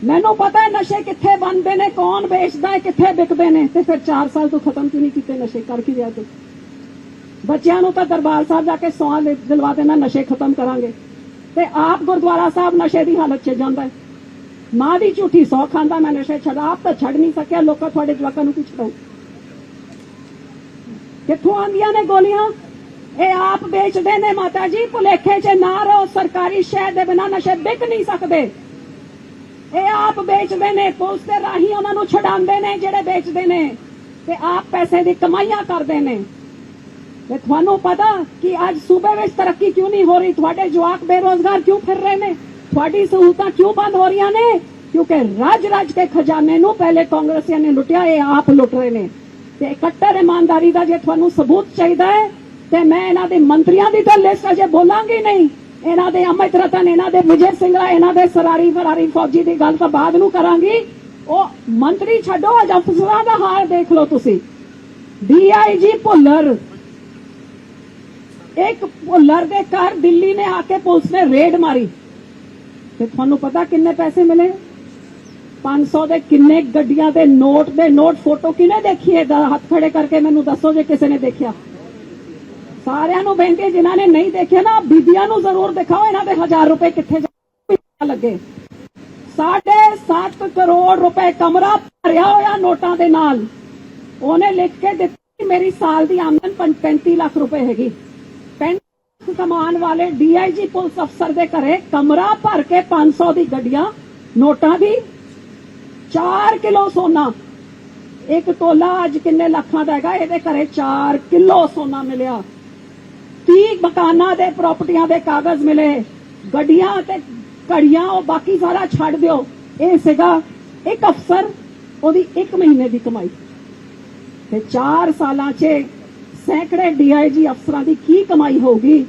ਮੈਨੂੰ ਪਤਾ ਹੈ ਨਸ਼ੇ ਕਿੱਥੇ ਬਣਦੇ ਨੇ, ਕੌਣ ਵੇਚਦਾ ਹੈ, ਕਿੱਥੇ ਵਿਕਦੇ ਨੇ। ਤੇ ਫਿਰ 4 ਸਾਲ ਤੋਂ ਖਤਮ ਕਿਉਂ ਨਹੀਂ ਕੀਤੇ ਨਸ਼ੇ? ਕਰ ਕੀ ਰਿਹਾ ਤੂੰ? ਬੱਚਿਆਂ ਨੂੰ ਤਾਂ ਦਰਬਾਰ ਸਾਹਿਬ ਜਾ ਕੇ ਸਵਾਲ ਦਿਲਵਾ ਦੇਣਾ, ਨਸ਼ੇ ਖਤਮ ਕਰਾਂਗੇ। ਤੇ ਆਪ ਗੁਰਦੁਆਰਾ ਸਾਹਿਬ ਨਸ਼ੇ ਦੀ ਹਾਲਤ 'ਚ ਜਾਂਦਾ ਮਾਂ ਦੀ ਝੂਠੀ ਸੌ ਖਾਂਦਾ ਮੈਂ ਨਸ਼ੇ ਛੱਡ ਆਪ ਤਾਂ ਛੱਡ ਨਹੀਂ ਸਕਿਆ, ਲੋਕਾਂ ਤੁਹਾਡੇ ਜਵਾਕਾਂ ਨੂੰ ਕੀ ਛਡਾਉ ਕਿੱਥੋਂ ਆਂਦੀਆਂ ਨੇ ਗੋਲੀਆਂ? ਇਹ ਆਪ ਵੇਚਦੇ ਨੇ ਮਾਤਾ ਜੀ, ਭੁਲੇਖੇ 'ਚ ਨਾ ਰਹੋ, ਸਰਕਾਰੀ ਸ਼ਹਿ ਦੇ ਬਿਨਾਂ ਨਸ਼ੇ ਵਿਕ ਨਹੀਂ ਸਕਦੇ। ਇਹ ਆਪ ਵੇਚਦੇ ਨੇ, ਪੁਲਿਸ ਦੇ ਰਾਹੀਂ ਉਹਨਾਂ ਨੂੰ ਛਡਾਉਂਦੇ ਨੇ ਜਿਹੜੇ ਵੇਚਦੇ ਨੇ। ਤੇ ਆਪ ਪੈਸੇ ਦੀ ਕਮਾਈਆਂ ਕਰਦੇ ਨੇ। ਤੇ ਤੁਹਾਨੂੰ ਪਤਾ ਕਿ ਅੱਜ ਸੂਬੇ ਵਿੱਚ ਤਰੱਕੀ ਕਿਉਂ ਨਹੀਂ ਹੋ ਰਹੀ? ਤੁਹਾਡੇ ਜਵਾਕ ਬੇਰੋਜ਼ਗਾਰ ਕਿਉਂ ਫਿਰ ਰਹੇ ਨੇ? ਤੁਹਾਡੀ ਸਹੂਲਤਾਂ ਕਿਉਂ ਬੰਦ ਹੋ ਰਹੀਆਂ ਨੇ? ਕਿਉਂਕਿ ਰਾਜ ਰਾਜ ਦੇ ਖਜ਼ਾਨੇ ਨੂੰ ਪਹਿਲੇ ਕਾਂਗਰਸੀਆਂ ਨੇ ਲੁੱਟਿਆ, ਇਹ ਆਪ ਲੁੱਟ ਰਹੇ ਨੇ। ਤੇ ਕੱਟਰ ਇਮਾਨਦਾਰੀ ਦਾ ਜੇ ਤੁਹਾਨੂੰ ਸਬੂਤ ਚਾਹੀਦਾ ਹੈ, ਤੇ ਮੈਂ ਇਹਨਾਂ ਦੇ ਮੰਤਰੀਆਂ ਦੀ ਤਾਂ ਲਿਸਟ ਅਜੇ ਬੋਲਾਂਗੀ ਨਹੀਂ। ਇਹਨਾਂ ਦੇ ਅਮਿਤ ਰਤਨ ਇਹਨਾਂ ਦੇ ਵਿਜੇ ਸਿੰਘਲਾ ਇਹਨਾਂ ਦੇ ਸਰਾਰੀ ਫਰਾਰੀ ਫੌਜੀ ਦੀ ਗੱਲ ਤਾਂ ਬਾਅਦ ਨੂੰ ਕਰਾਂਗੀ। ਉਹ ਮੰਤਰੀ ਛੱਡੋ ਅੱਜ ਅਫਸਰਾਂ ਦਾ ਹਾਲ ਦੇਖ ਲਓ ਤੁਸੀਂ। ਡੀਆਈਜੀ ਭੁੱਲਰ। ਇੱਕ ਭੁੱਲਰ ਦੇ ਘਰ ਦਿੱਲੀ ਨੇ ਆ ਕੇ ਪੁਲਿਸ ਨੇ ਰੇਡ ਮਾਰੀ। ਤੇ ਤੁਹਾਨੂੰ ਪਤਾ ਕਿੰਨੇ ਪੈਸੇ ਮਿਲੇ? 500 ਦੇ ਕਿੰਨੇ ਗੱਡੀਆਂ ਦੇ ਨੋਟ ਦੇ ਨੋਟ ਫੋਟੋ ਕਿਨੇ ਦੇਖੀ? ਹੈ ਹੱਥ ਖੜੇ ਕਰਕੇ ਮੈਨੂੰ ਦੱਸੋ ਜੇ ਕਿਸੇ ਨੇ ਦੇਖਿਆ। ਸਾਰਿਆਂ ਨੂੰ ਬੇਨਤੀ ਹੈ, ਜਿਨ੍ਹਾਂ ਨੇ ਨਹੀਂ ਦੇਖਿਆ ਨਾ ਬੀਬੀਆਂ ਨੂੰ ਜ਼ਰੂਰ ਦਿਖਾਓ ਇਹਨਾਂ ਦੇ 1000 ਰੁਪਏ ਕਿੱਥੇ ਜਾ- ਲੱਗੇ। ਸਾਢੇ 7 ਕਰੋੜ ਰੁਪਏ ਕਮਰਾ ਭਰਿਆ ਹੋਇਆ ਨੋਟਾਂ ਦੇ ਨਾਲ। ਉਹਨੇ ਲਿਖ ਕੇ ਦਿੱਤੀ ਮੇਰੀ ਸਾਲ ਦੀ ਆਮਦਨ ਪੰ- 35 ਲੱਖ ਰੁਪਏ ਹੈਗੀ। 35 ਲੱਖ ਕਮਾਉਣ ਵਾਲੇ ਡੀਆਈਜੀ ਪੁਲਿਸ ਅਫਸਰ ਦੇ ਘਰੇ ਕਮਰਾ ਭਰ ਕੇ 500 ਦੀ ਗੱਡੀਆਂ ਨੋਟਾਂ ਦੀ। 4 ਕਿਲੋ ਸੋਨਾ। ਇੱਕ ਤੋਲਾ ਅੱਜ ਕਿੰਨੇ ਲੱਖਾਂ ਦਾ ਹੈਗਾ? ਇਹਦੇ ਘਰੇ 4 ਕਿਲੋ ਸੋਨਾ ਮਿਲਿਆ। 30 ਮਕਾਨਾਂ ਦੇ ਪ੍ਰਾਪਰਟੀਆਂ ਦੇ ਕਾਗਜ਼ ਮਿਲੇ। ਗੱਡੀਆਂ ਤੇ ਘੜੀਆਂ, ਉਹ ਬਾਕੀ ਸਾਰਾ ਛੱਡ ਦਿਓ। ਇਹ ਸੀਗਾ ਇੱਕ ਅਫਸਰ, ਉਹਦੀ 1 ਮਹੀਨੇ ਦੀ ਕਮਾਈ। ਤੇ 4 ਸਾਲਾਂ 'ਚ ਸੈਂਕੜੇ ਡੀਆਈਜੀ ਅਫਸਰਾਂ ਦੀ ਕੀ ਕਮਾਈ ਹੋਊਗੀ?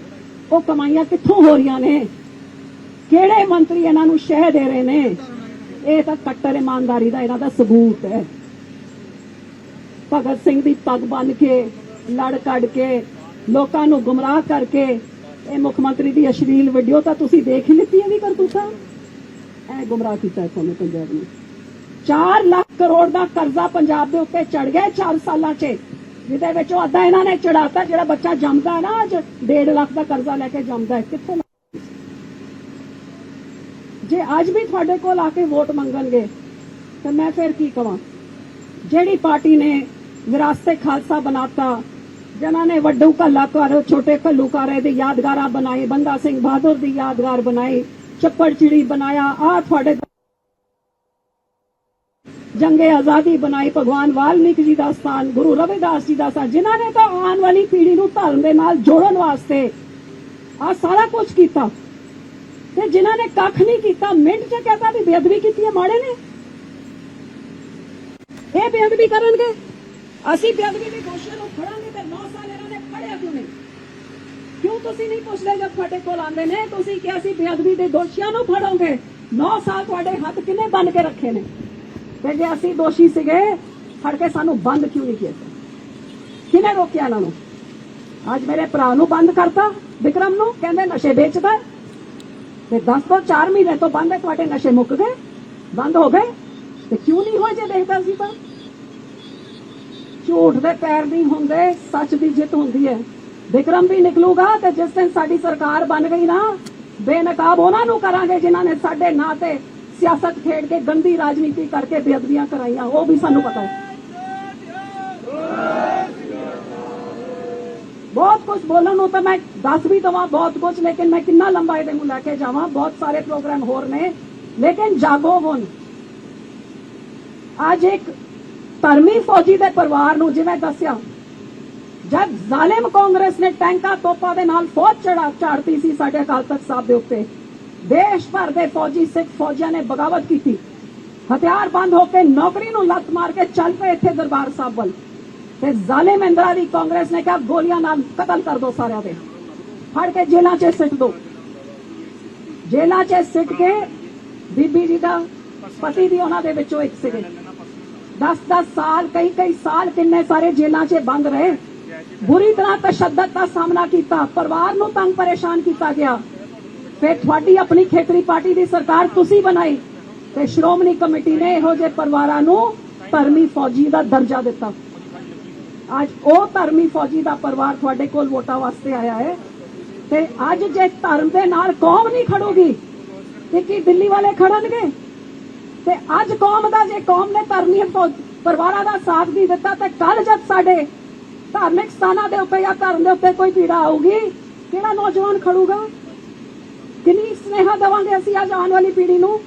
ਉਹ ਕਮਾਈਆਂ ਕਿੱਥੋਂ ਹੋ ਰਹੀਆਂ ਨੇ? ਕਿਹੜੇ ਮੰਤਰੀ ਇਹਨਾਂ ਨੂੰ ਸ਼ਹਿ ਦੇ ਰਹੇ ਨੇ? ਇਹ ਤਾਂ ਕੱਟਰ ਇਮਾਨਦਾਰੀ ਦਾ ਇਹਨਾਂ ਦਾ ਸਬੂਤ ਹੈ। ਭਗਤ ਸਿੰਘ ਦੀ ਪੱਗ ਬੰਨ ਕੇ, ਲੜ ਕੱਢ ਕੇ ਲੋਕਾਂ ਨੂੰ ਗੁੰਮਰਾਹ ਕਰਕੇ ਇਹ ਮੁੱਖ ਮੰਤਰੀ ਦੀ ਅਸ਼ਲੀਲ ਵੀਡੀਓ ਤਾਂ ਤੁਸੀਂ ਦੇਖ ਹੀ ਲਿੱਤੀ ਵੀ ਕਰਤੂਤਾਂ? ਐ ਗੁੰਮਰਾਹ ਕੀਤਾ ਹੈ ਤੁਹਾਨੂੰ ਪੰਜਾਬ ਨੂੰ। 4 ਲੱਖ ਕਰੋੜ ਦਾ ਕਰਜ਼ਾ ਪੰਜਾਬ ਦੇ ਉੱਤੇ ਚੜ ਗਿਆ 4 ਸਾਲਾਂ 'ਚ। ਜਿਹਦੇ ਵਿੱਚੋਂ ਅੱਧਾ ਇਹਨਾਂ ਨੇ ਚੜਾਤਾ ਜਿਹੜਾ ਬੱਚਾ ਜੰਮਦਾ ਨਾ ਅੱਜ 1.5 ਲੱਖ ਦਾ ਕਰਜ਼ਾ ਲੈ ਕੇ ਜੰਮਦਾ ਹੈ। ਕਿੱਥੋਂ ਜੇ ਅੱਜ ਵੀ ਤੁਹਾਡੇ ਕੋਲ ਆ ਕੇ ਵੋਟ ਮੰਗਣਗੇ, ਤਾਂ ਮੈਂ ਫਿਰ ਕੀ ਕਵਾਂ? ਜਿਹੜੀ ਪਾਰਟੀ ਨੇ ਵਿਰਾਸਤ ਖਾਲਸਾ ਬਣਾਤਾ ਜਿਨ੍ਹਾਂ ਨੇ ਵੱਡੂ ਕੱਲਾ ਛੋਟੇ ਕੱਲੂ ਦੀ ਯਾਦਗਾਰਾਂ ਬਣਾਈ ਬੰਦਾ ਸਿੰਘ ਬਹਾਦਰ ਦੀ ਯਾਦਗਾਰ ਬਣਾਈ ਚੱਪੜ ਚਿੜੀ ਬਣਾਇਆ ਆ ਤੁਹਾਡੇ ਜੰਗੇ ਆਜ਼ਾਦੀ ਬਣਾਈ, ਭਗਵਾਨ ਵਾਲਮੀਕ ਜੀ ਦਾ ਸਥਾਨ, ਗੁਰੂ ਰਵਿਦਾਸ ਜੀ ਦਾ ਸਥਾਨ, ਜਿਨ੍ਹਾਂ ਨੇ ਤਾਂ ਆਉਣ ਵਾਲੀ ਪੀੜ੍ਹੀ ਨੂੰ ਧਰਮ ਦੇ ਨਾਲ ਜੋੜਨ ਵਾਸਤੇ ਆ ਸਾਰਾ ਕੁਝ ਕੀਤਾ। ਤੇ ਜਿਨ੍ਹਾਂ ਨੇ ਕੱਖ ਨਹੀਂ ਕੀਤਾ, ਮਿੰਟ 'ਚ ਕਹਤਾ ਵੀ ਬੇਅਦਬੀ ਕੀਤੀ ਹੈ, ਮਾੜੇ ਨੇ। ਇਹ ਬੇਅਦਬੀ ਕਰਨਗੇ। ਅਸੀਂ ਬੇਅਦਬੀ ਦੇ ਦੋਸ਼ੀਆਂ ਨੂੰ ਫੜਾਂਗੇ ਤੇ 9 ਸਾਲ ਇਹਨਾਂ ਨੇ ਫੜਿਆ ਕਿਉਂ ਨਹੀਂ? ਕਿਉਂ ਤੁਸੀਂ ਨਹੀਂ ਪੁੱਛਦੇ ਜਦ ਤੁਹਾਡੇ ਕੋਲ ਆਉਂਦੇ ਨੇ? ਤੁਸੀਂ ਕਿ ਅਸੀਂ ਬੇਅਦਬੀ ਦੇ ਦੋਸ਼ੀਆਂ ਨੂੰ ਫੜੋਗੇ। 9 ਸਾਲ ਤੁਹਾਡੇ ਹੱਥ ਕਿੰਨੇ ਬੰਨ ਕੇ ਰੱਖੇ ਨੇ? ਤੇ ਜੇ ਅਸੀਂ ਦੋਸ਼ੀ ਸੀਗੇ, ਫੜ ਕੇ ਸਾਨੂੰ ਬੰਦ ਕਿਉਂ ਨਹੀਂ ਕੀਤਾ? ਕਿਹਨੇ ਰੋਕਿਆ ਇਹਨਾਂ ਨੂੰ? ਅੱਜ ਮੇਰੇ ਭਰਾ ਨੂੰ ਬੰਦ ਕਰਤਾ, ਵਿਕਰਮ ਨੂੰ, ਕਹਿੰਦੇ ਨਸ਼ੇ ਵੇਚਦਾ। ਤੇ 10 ਤੋਂ 4 ਮਹੀਨੇ ਤੋਂ ਬੰਦ ਹੈ, ਤੁਹਾਡੇ ਨਸ਼ੇ ਮੁੱਕ ਗਏ, ਬੰਦ ਹੋ ਗਏ। ਤੇ ਕਿਉਂ ਨਹੀਂ ਹੋਏ ਜੇ ਦੇਖਦਾ ਸੀ ਤਾਂ? ਝੂਠ ਦੇ ਪੈਰ ਨਹੀਂ ਹੁੰਦੇ, ਸੱਚ ਦੀ ਜਿੱਤ ਹੁੰਦੀ ਹੈ। ਵਿਕਰਮ ਵੀ ਨਿਕਲੂਗਾ ਤੇ ਜਿਸ ਦਿਨ ਸਾਡੀ ਸਰਕਾਰ ਬਣ ਗਈ ਨਾ, ਬੇਨਕਾਬ ਉਹਨਾਂ ਨੂੰ ਕਰਾਂਗੇ ਜਿਨ੍ਹਾਂ ਨੇ ਸਾਡੇ ਨਾਂ ਤੇ ਸਿਆਸਤ ਖੇਡ ਕੇ ਗੰਦੀ ਰਾਜਨੀਤੀ ਕਰਕੇ ਬੇਅਦਬੀਆਂ ਕਰਾਈਆਂ, ਉਹ ਵੀ ਸਾਨੂੰ ਪਤਾ ਹੈ। ਬਹੁਤ ਕੁਝ ਬੋਲਣ ਨੂੰ ਤਾਂ ਮੈਂ ਦੱਸ ਵੀ ਦਵਾਂ ਬਹੁਤ ਕੁਝ ਲੇਕਿਨ ਮੈਂ ਕਿੰਨਾ ਲੰਬਾ ਇਹਦੇ ਨੂੰ ਲੈ ਕੇ ਜਾਵਾਂ, ਬਹੁਤ ਸਾਰੇ ਪ੍ਰੋਗਰਾਮ ਹੋਰ ਨੇ, ਲੇਕਿਨ ਜਾਗੋ ਹੁਣ। ਅੱਜ ਇੱਕ ਧਰਮੀ ਫੌਜੀ ਦੇ ਪਰਿਵਾਰ ਨੂੰ ਜਿਵੇਂ ਦੱਸਿਆ, ਜਦ ਜ਼ਾਲਿਮ ਕਾਂਗਰਸ ਨੇ ਟੈਂਕਾਂ ਤੋਪਾਂ ਦੇ ਨਾਲ ਫੌਜ ਚੜਾ ਚਾੜਤੀ ਸੀ ਸਾਡੇ ਅਕਾਲ ਤਖਤ ਸਾਹਿਬ ਦੇ ਉੱਤੇ। ਦੇਸ਼ ਭਰ ਦੇ ਫੌਜੀ, ਸਿੱਖ ਫੌਜੀਆਂ ਨੇ ਬਗਾਵਤ ਕੀਤੀ। ਹਥਿਆਰ ਬੰਦ ਹੋ ਕੇ ਨੌਕਰੀ ਨੂੰ ਲੱਤ ਮਾਰ ਕੇ ਚੱਲ ਪਏ ਇੱਥੇ ਦਰਬਾਰ ਸਾਹਿਬ ਵੱਲ। ਤੇ ਜ਼ਾਲਿਮ ਇੰਦਰਾ ਦੀ ਕਾਂਗਰਸ ਨੇ ਕਿਹਾ, ਗੋਲੀਆਂ ਨਾਲ ਕਤਲ ਕਰ ਦੋ ਸਾਰਿਆਂ ਦੇ। ਫੜ ਕੇ ਜੇਲਾਂ 'ਚ ਸਿੱਟ ਦੋ। ਜੇਲਾਂ 'ਚ ਸਿੱਟ ਕੇ ਬੀਬੀ ਜੀ ਦਾ ਪਤੀ ਦੀ ਉਹਨਾਂ ਦੇ ਵਿੱਚੋਂ ਇੱਕ ਸੀਗੇ। 10-10 ਸਾਲ, ਕਈ ਕਈ ਸਾਲ ਕਿੰਨੇ ਸਾਰੇ ਜੇਲ੍ਹਾਂ 'ਚ ਬੰਦ ਰਹੇ। ਬੁਰੀ ਤਰ੍ਹਾਂ ਤਸ਼ੱਦਦ ਦਾ ਸਾਹਮਣਾ ਕੀਤਾ, ਪਰਿਵਾਰ ਨੂੰ ਤੰਗ ਪਰੇਸ਼ਾਨ ਕੀਤਾ ਗਿਆ। ਫਿਰ ਤੁਹਾਡੀ ਆਪਣੀ ਖੇਤਰੀ ਪਾਰਟੀ ਦੀ ਸਰਕਾਰ ਤੁਸੀਂ ਬਣਾਈ ਤੇ ਸ਼੍ਰੋਮਣੀ ਕਮੇਟੀ ਨੇ ਇਹੋ ਜਿਹੇ ਪਰਿਵਾਰਾਂ ਨੂੰ ਧਰਮੀ ਫੌਜੀ ਦਾ ਦਰਜਾ ਦਿੱਤਾ। ਅੱਜ ਉਹ ਧਰਮੀ ਫੌਜੀ ਦਾ ਪਰਿਵਾਰ ਤੁਹਾਡੇ ਕੋਲ ਵੋਟਾਂ ਵਾਸਤੇ ਆਇਆ ਹੈ ਤੇ ਅੱਜ ਜੇ ਧਰਮ ਦੇ ਨਾਲ ਕੌਮ ਨਹੀਂ ਖੜੂਗੀ, ਤੇ ਕੀ ਦਿੱਲੀ ਵਾਲੇ ਖੜਨਗੇ? ਤੇ ਅੱਜ ਕੌਮ ਦਾ, ਜੇ ਕੌਮ ਨੇ ਧਰਮੀ ਪਰਿਵਾਰਾਂ ਦਾ ਸਾਥ ਨਹੀਂ ਦਿੱਤਾ, ਤੇ ਕੱਲ ਜਦ ਸਾਡੇ ਧਾਰਮਿਕ ਸਥਾਨਾਂ ਦੇ ਉੱਤੇ ਜਾਂ ਧਰਮ ਦੇ ਉੱਤੇ ਕੋਈ ਪੀੜਾ ਆਊਗੀ, ਕਿਹੜਾ ਨੌਜਵਾਨ ਖੜੂਗਾ? ਕਿੰਨੀ ਸਨੇਹਾ ਦੇਵਾਂਗੇ ਅਸੀਂ ਅੱਜ ਆਉਣ ਵਾਲੀ ਪੀੜ੍ਹੀ ਨੂੰ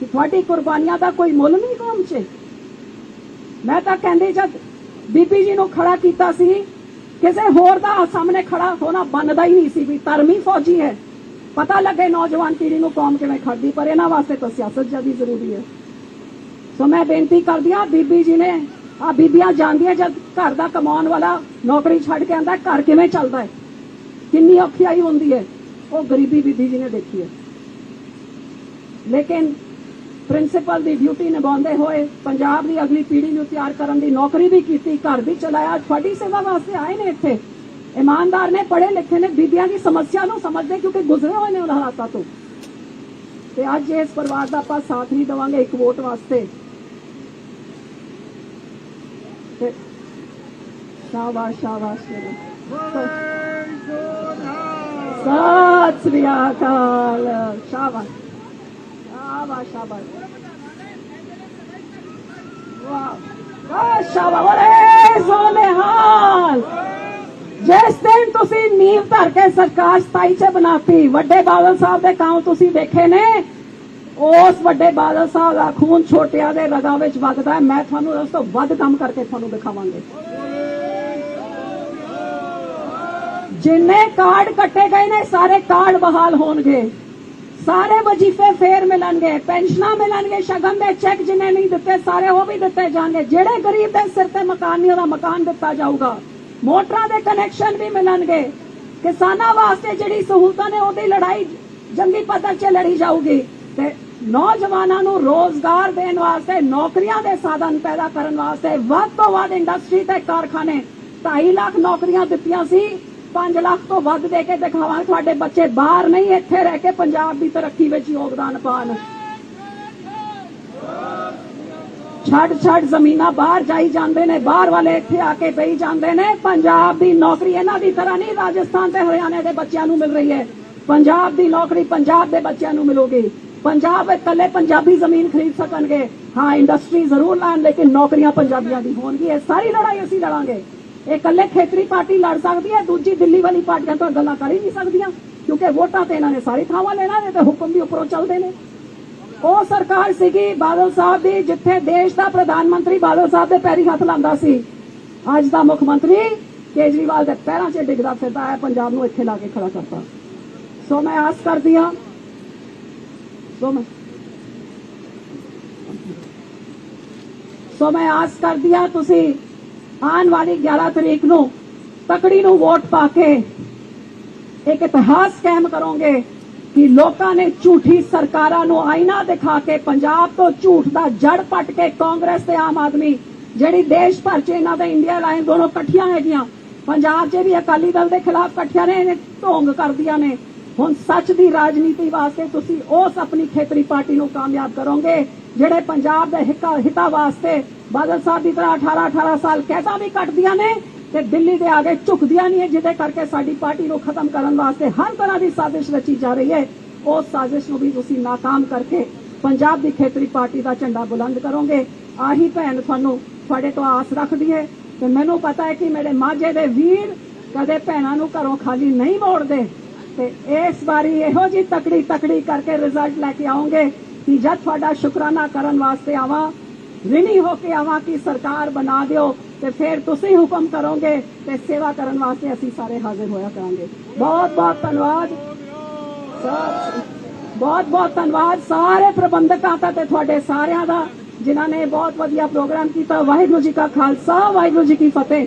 ਕਿ ਤੁਹਾਡੀ ਕੁਰਬਾਨੀਆਂ ਦਾ ਕੋਈ ਮੁੱਲ ਨਹੀਂ ਕੌਮ 'ਚ? ਮੈਂ ਤਾਂ ਕਹਿੰਦੀ, ਜਦ ਬੀਬੀ ਜੀ ਨੂੰ ਖੜਾ ਕੀਤਾ ਸੀ, ਕਿਸੇ ਹੋਰ ਦਾ ਸਾਹਮਣੇ ਖੜਾ ਹੋਣਾ ਬਣਦਾ ਹੀ ਨਹੀਂ ਸੀ ਵੀ ਧਰਮੀ ਫੌਜੀ ਹੈ। ਪਤਾ ਲੱਗੇ ਨੌਜਵਾਨ ਪੀੜ੍ਹੀ ਨੂੰ ਕੌਮ ਕਿਵੇਂ ਖੜਦੀ ਪਰ ਇਹਨਾਂ ਵਾਸਤੇ ਤਾਂ ਸਿਆਸਤ ਜ਼ਿਆਦਾ ਜ਼ਰੂਰੀ ਹੈ। ਸੋ ਮੈਂ ਬੇਨਤੀ ਕਰਦੀ ਹਾਂ, ਬੀਬੀ ਜੀ ਨੇ ਆ ਬੀਬੀਆਂ ਜਾਣਦੀਆਂ ਜਦ ਘਰ ਦਾ ਕਮਾਉਣ ਵਾਲਾ ਨੌਕਰੀ ਛੱਡ ਕੇ ਆਂਦਾ ਘਰ ਕਿਵੇਂ ਚੱਲਦਾ ਹੈ? ਕਿੰਨੀ ਔਖਿਆਈ ਹੁੰਦੀ ਹੈ। ਉਹ ਗਰੀਬੀ ਬੀਬੀ ਜੀ ਨੇ ਦੇਖੀ ਹੈ। ਲੇਕਿਨ ਪ੍ਰਿੰਸੀਪਲ ਦੀ ਡਿਊਟੀ ਨਿਭਾਉਂਦੇ ਹੋਏ ਪੰਜਾਬ ਦੀ ਅਗਲੀ ਪੀੜ੍ਹੀ ਨੂੰ ਤਿਆਰ ਕਰਨ ਦੀ ਨੌਕਰੀ ਵੀ ਕੀਤੀ, ਘਰ ਵੀ ਚਲਾਇਆ, ਤੁਹਾਡੀ ਸੇਵਾ ਵਾਸਤੇ ਆਏ ਨੇ ਇੱਥੇ। ਇਮਾਨਦਾਰ ਨੇ ਪੜ੍ਹੇ ਲਿਖੇ ਨੇ, ਬੀਬੀਆਂ ਦੀ ਸਮੱਸਿਆ ਨੂੰ ਸਮਝਦੇ ਕਿਉਂਕਿ ਗੁਜ਼ਰੇ ਹੋਏ ਨੇ ਉਹਨਾਂ ਹਾਲਾਤਾਂ ਤੋਂ। ਤੇ ਅੱਜ ਇਸ ਪਰਿਵਾਰ ਦਾ ਆਪਾਂ ਸਾਥ ਨਹੀਂ ਦੇਵਾਂਗੇ ਇੱਕ ਵੋਟ ਵਾਸਤੇ। ਤੇ ਸ਼ਾਬਾਸ਼ ਸ਼ਾਬਾਸ਼ ਸਤਿ ਸ੍ਰੀ ਅਕਾਲ। ਸ਼ਾਬਾਸ਼। ਸ਼ਾਬਾਸ਼ ਸ਼ਾਬਾਸ਼। ਵਾਹ। ਵਾਹ, ਸ਼ਾਬਾਸ਼। ਓਏ ਸੋਨੇਹਾਲ ਜਿਸ ਦਿਨ ਤੁਸੀਂ ਨੀਂਹ ਧਰ ਕੇ ਸਰਕਾਰ 27 ਚ ਬਣਾਤੀ, ਵੱਡੇ ਬਾਦਲ ਸਾਹਿਬ ਦੇ ਕੰਮ ਤੁਸੀਂ ਦੇਖੇ ਨੇ, ਉਸ ਵੱਡੇ ਬਾਦਲ ਸਾਹਿਬ ਦਾ ਖੂਨ ਛੋਟਿਆਂ ਦੇ ਰਗਾਂ ਵਿੱਚ ਵਗਦਾ ਮੈਂ ਤੁਹਾਨੂੰ ਉਸ ਤੋਂ ਵੱਧ ਕੰਮ ਕਰਕੇ ਤੁਹਾਨੂੰ ਦਿਖਾਵਾਂਗੇ। ਜਿੰਨੇ ਕਾਰਡ ਕੱਟੇ ਗਏ ਨੇ, ਸਾਰੇ ਕਾਰਡ ਬਹਾਲ ਹੋਣਗੇ। ਸਾਰੇ ਵਜੀਫੇ ਫੇਰ ਮਿਲਣਗੇ, ਪੈਨਸ਼ਨਾਂ ਮਿਲਣਗੇ ਸ਼ਗਨ ਦੇ ਚੈੱਕ ਜਿਨੇ ਨਹੀਂ ਦਿੱਤੇ, ਸਾਰੇ ਉਹ ਵੀ ਦਿੱਤੇ ਜਾਣਗੇ। ਜਿਹੜੇ ਗਰੀਬ ਦੇ ਸਿਰ ਤੇ ਮਕਾਨ ਨਹੀਂ, ਉਹਦਾ ਮਕਾਨ ਦਿੱਤਾ ਜਾਊਗਾ। ਮੋਟਰਾਂ ਦੇ ਕਨੈਕਸ਼ਨ ਵੀ ਮਿਲਣਗੇ। ਕਿਸਾਨਾਂ ਵਾਸਤੇ ਜਿਹੜੀ ਸਹੂਲਤਾਂ ਨੇ ਉਹਦੀ ਲੜਾਈ ਜੰਗੀ ਪੱਧਰ 'ਤੇ ਲੜੀ ਜਾਊਗੀ ਤੇ ਨੌਜਵਾਨਾਂ ਨੂੰ ਰੋਜ਼ਗਾਰ ਦੇਣ ਵਾਸਤੇ, ਨੌਕਰੀਆਂ ਦੇ ਸਾਧਨ ਪੈਦਾ ਕਰਨ ਵਾਸਤੇ ਵੱਧ ਤੋਂ ਵੱਧ ਇੰਡਸਟਰੀ ਤੇ ਕਾਰਖਾਨੇ 2.5 ਲੱਖ ਨੌਕਰੀਆਂ ਦਿੱਤੀਆਂ ਸੀ। 5 ਲੱਖ ਤੋਂ ਵੱਧ ਦੇ ਕੇ ਦਿਖਾਵਾਂ ਤੁਹਾਡੇ ਬੱਚੇ ਬਾਹਰ ਨਹੀਂ, ਇੱਥੇ ਰਹਿ ਕੇ ਪੰਜਾਬ ਦੀ ਤਰੱਕੀ ਵਿੱਚ ਯੋਗਦਾਨ ਪਾਣ ਛੱਡ ਛੱਡ ਜ਼ਮੀਨਾਂ ਬਾਹਰ ਜਾਈ ਜਾਂਦੇ ਨੇ, ਬਾਹਰ ਵਾਲੇ ਇੱਥੇ ਆ ਕੇ ਪਈ ਜਾਂਦੇ ਨੇ। ਪੰਜਾਬ ਦੀ ਨੌਕਰੀ ਇਹਨਾਂ ਦੀ ਤਰ੍ਹਾਂ ਨਹੀਂ, ਰਾਜਸਥਾਨ ਤੇ ਹਰਿਆਣੇ ਦੇ ਬੱਚਿਆਂ ਨੂੰ ਮਿਲ ਰਹੀ ਹੈ। ਪੰਜਾਬ ਦੀ ਨੌਕਰੀ ਪੰਜਾਬ ਦੇ ਬੱਚਿਆਂ ਨੂੰ ਮਿਲੂਗੀ। ਪੰਜਾਬ ਵਿੱਚ ਇਕੱਲੇ ਪੰਜਾਬੀ ਜ਼ਮੀਨ ਖਰੀਦ ਸਕਣਗੇ। ਹਾਂ ਇੰਡਸਟਰੀ ਜ਼ਰੂਰ ਲਾਣ, ਲੇਕਿਨ ਨੌਕਰੀਆਂ ਪੰਜਾਬੀਆਂ ਦੀ ਹੋਣਗੀਆਂ। ਇਹ ਸਾਰੀ ਲੜਾਈ ਅਸੀਂ ਲੜਾਂਗੇ। ਇਹ ਇਕੱਲੇ ਖੇਤਰੀ ਪਾਰਟੀ ਲੜ ਸਕਦੀ ਹੈ, ਦੂਜੀ ਦਿੱਲੀ ਵਾਲੀ ਪਾਰਟੀਆਂ ਤੋਂ ਗੱਲਾਂ ਕਰ ਹੀ ਨਹੀਂ ਸਕਦੀਆਂ, ਕਿਉਂਕਿ ਵੋਟਾਂ ਤੇ ਇਹਨਾਂ ਨੇ ਸਾਰੀ ਥਾਵਾਂ ਲੈਣਾ ਨੇ ਤੇ ਹੁਕਮ ਵੀ ਉੱਪਰੋਂ ਚੱਲਦੇ ਨੇ। ਉਹ ਸਰਕਾਰ ਸੀਗੀ ਬਾਦਲ ਸਾਹਿਬ ਦੀ, ਜਿੱਥੇ ਦੇਸ਼ ਦਾ ਪ੍ਰਧਾਨ ਮੰਤਰੀ ਬਾਦਲ ਸਾਹਿਬ ਦੇ ਪੈਰੀ ਹੱਥ ਲਾਉਂਦਾ ਸੀ। ਅੱਜ ਦਾ ਮੁੱਖ ਮੰਤਰੀ ਕੇਜਰੀਵਾਲ ਦੇ ਪੈਰਾਂ 'ਚ ਡਿੱਗਦਾ ਫਿਰਦਾ ਹੈ, ਪੰਜਾਬ ਨੂੰ ਇੱਥੇ ਲਾ ਕੇ ਖੜਾ ਕਰਤਾ ਸੋ ਮੈਂ ਆਸ ਕਰਦੀ ਹਾਂ, ਸੋ ਮੈਂ ਸੋ ਮੈਂ ਆਸ ਕਰਦੀ ਹਾਂ ਤੁਸੀਂ ਆਉਣ ਵਾਲੀ 11 ਤਰੀਕ ਨੂੰ ਤਕੜੀ ਨੂੰ ਵੋਟ ਪਾ ਕੇ ਇੱਕ ਇਤਿਹਾਸ ਕਾਇਮ ਕਰੋਗੇ। ਕਿ ਲੋਕਾਂ ਨੇ ਝੂਠੀ ਸਰਕਾਰਾਂ ਨੂੰ ਆਇਨਾ ਦਿਖਾ ਕੇ ਪੰਜਾਬ ਤੋਂ ਝੂਠ ਦਾ ਜੜ ਪੱਟ ਕੇ ਕਾਂਗਰਸ ਤੇ ਆਮ ਆਦਮੀ, ਜਿਹੜੀ ਦੇਸ਼ ਭਰ 'ਚ ਇਹਨਾਂ ਦਾ ਇੰਡੀਆ ਲਾਈਨ ਦੋਨੋਂ ਇਕੱਠੀਆਂ ਹੈਗੀਆਂ, ਪੰਜਾਬ 'ਚ ਵੀ ਅਕਾਲੀ ਦਲ ਦੇ ਖਿਲਾਫ ਇਕੱਠੀਆਂ ਨੇ ਇਹ ਢੋਂਗ ਕਰਦੀਆਂ ਨੇ। ਹੁਣ ਸੱਚ ਦੀ ਰਾਜਨੀਤੀ ਵਾਸਤੇ ਤੁਸੀਂ ਉਸ ਆਪਣੀ ਖੇਤਰੀ ਪਾਰਟੀ ਨੂੰ ਕਾਮਯਾਬ ਕਰੋਗੇ, ਜਿਹੜੇ ਪੰਜਾਬ ਦੇ ਹਿੱਤਾ ਵਾਸਤੇ ਬਾਦਲ ਸਾਹਿਬ ਦੀ ਤਰ੍ਹਾਂ 18 18 ਸਾਲ ਕੈਦਾਂ ਵੀ ਕੱਟਦੀਆਂ ਨੇ ਤੇ ਦਿੱਲੀ ਦੇ ਆਗੇ ਝੁਕਦੀਆਂ ਨਹੀਂ ਹੈ ਜਿਹਦੇ ਕਰਕੇ ਸਾਡੀ ਪਾਰਟੀ ਨੂੰ ਖਤਮ ਕਰਨ ਵਾਸਤੇ ਹਰ ਤਰ੍ਹਾਂ ਦੀ ਸਾਜ਼ਿਸ਼ ਰਚੀ ਜਾ ਰਹੀ ਹੈ। ਉਸ ਸਾਜ਼ਿਸ਼ ਨੂੰ ਵੀ ਤੁਸੀਂ ناکਾਮ ਕਰਕੇ ਪੰਜਾਬ ਦੀ ਖੇਤਰੀ ਪਾਰਟੀ ਦਾ ਝੰਡਾ ਬੁਲੰਦ ਕਰੋਗੇ। ਆਹੀ ਭੈਣ ਤੁਹਾਨੂੰ ਤੁਹਾਡੇ ਤੋਂ ਆਸ ਰੱਖਦੀ ਹੈ। ਤੇ ਮੈਨੂੰ ਪਤਾ ਹੈ ਕਿ ਮੇਰੇ ਮਾਝੇ ਦੇ ਵੀਰ ਕਦੇ ਭੈਣਾਂ ਨੂੰ ਘਰੋਂ ਖਾਲੀ ਨਹੀਂ ਮੋੜਦੇ। ਤੇ ਇਸ ਵਾਰੀ ਇਹੋ ਜੀ ਤਕੜੀ ਤਕੜੀ ਕਰਕੇ ਰਿਜ਼ਲਟ ਲੈ ਕੇ ਆਉਂਗੇ ਕਿ ਜਦ ਤੁਹਾਡਾ ਸ਼ੁਕਰਾਨਾ ਕਰਨ ਵਾਸਤੇ ਆਵਾਂ, ਰਿਣੀ ਹੋ ਕੇ ਆਵਾਂ ਕਿ ਸਰਕਾਰ ਬਣਾ ਦਿਓ। ਤੇ ਫਿਰ ਤੁਸੀਂ ਹੁਕਮ ਕਰੋਗੇ ਤੇ ਸੇਵਾ ਕਰਨ ਵਾਸਤੇ ਅਸੀਂ ਸਾਰੇ ਹਾਜ਼ਰ ਹੋਇਆ ਕਰਾਂਗੇ। ਬਹੁਤ ਬਹੁਤ ਧੰਨਵਾਦ। ਬਹੁਤ ਬਹੁਤ ਧੰਨਵਾਦ ਸਾਰੇ ਪ੍ਰਬੰਧਕਾਂ ਦਾ ਤੇ ਤੁਹਾਡੇ ਸਾਰਿਆਂ ਦਾ, ਜਿਨ੍ਹਾਂ ਨੇ ਬਹੁਤ ਵਧੀਆ ਪ੍ਰੋਗਰਾਮ ਕੀਤਾ। ਵਾਹਿਗੁਰੂ ਜੀ ਕਾ ਖਾਲਸਾ, ਵਾਹਿਗੁਰੂ ਜੀ ਕੀ ਫਤਿਹ।